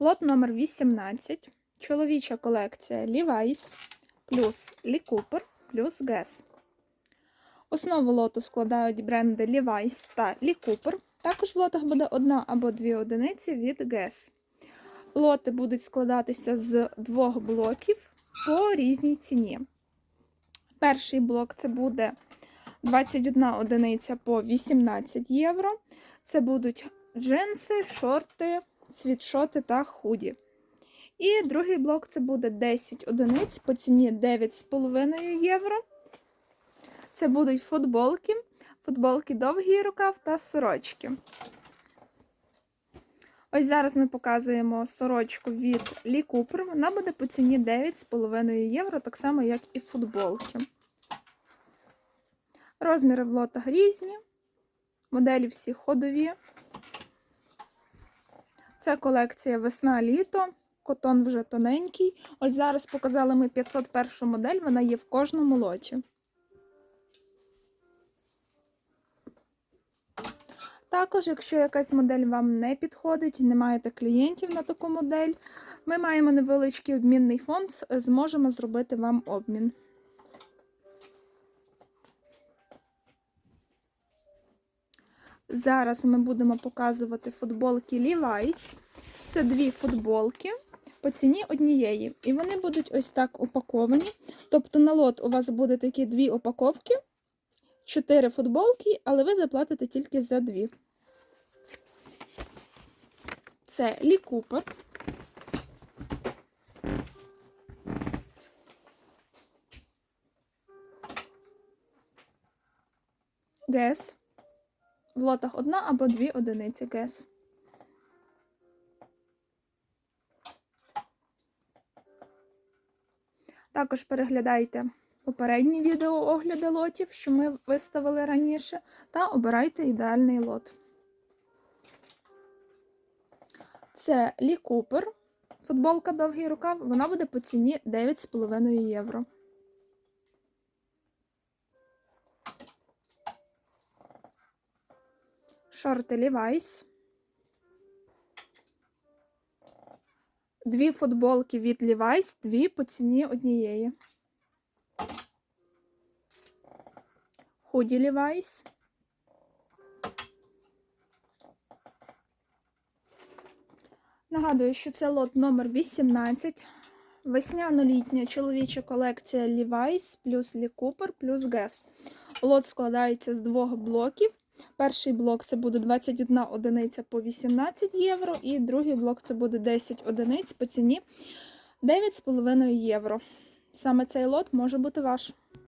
Лот номер 18. Чоловіча колекція Levi's плюс Lee Cooper плюс Guess. Основу лоту складають бренди Levi's та Lee Cooper. Також в лотах буде одна або дві одиниці від Guess. Лоти будуть складатися з двох блоків по різній ціні. Перший блок це буде 21 одиниця по 18 євро. Це будуть джинси, шорти, світшоти та худі. І другий блок це буде 10 одиниць по ціні 9,5 євро. Це будуть футболки, футболки довгий рукав та сорочки. Ось зараз ми показуємо сорочку від Lee Cooper. Вона буде по ціні 9,5 євро, так само, як і футболки. Розміри в лотах різні, моделі всі ходові. Це колекція весна-літо, котон вже тоненький. Ось зараз показали ми 501 модель, вона є в кожному лоті. Також, якщо якась модель вам не підходить, не маєте клієнтів на таку модель, ми маємо невеличкий обмінний фонд, зможемо зробити вам обмін. Зараз ми будемо показувати футболки Levi's. Це дві футболки по ціні однієї. І вони будуть ось так упаковані. Тобто на лот у вас буде такі дві упаковки, чотири футболки, але ви заплатите тільки за дві. Це Лі Купер. Гес. В лотах одна або дві одиниці ГЕС. Також переглядайте попередні відео огляди лотів, що ми виставили раніше, та обирайте ідеальний лот. Це Лі Купер. Футболка довгий рукав, вона буде по ціні 9,5 євро. Шорти Levi's. Дві футболки від Levi's, дві по ціні однієї. Худі Levi's. Нагадую, що це лот номер 18. Весняно-літня чоловіча колекція Levi's плюс Lee Cooper плюс Guess. Лот складається з двох блоків. Перший блок це буде 21 одиниця по 18 євро, і другий блок це буде 10 одиниць по ціні 9,5 євро. Саме цей лот може бути ваш.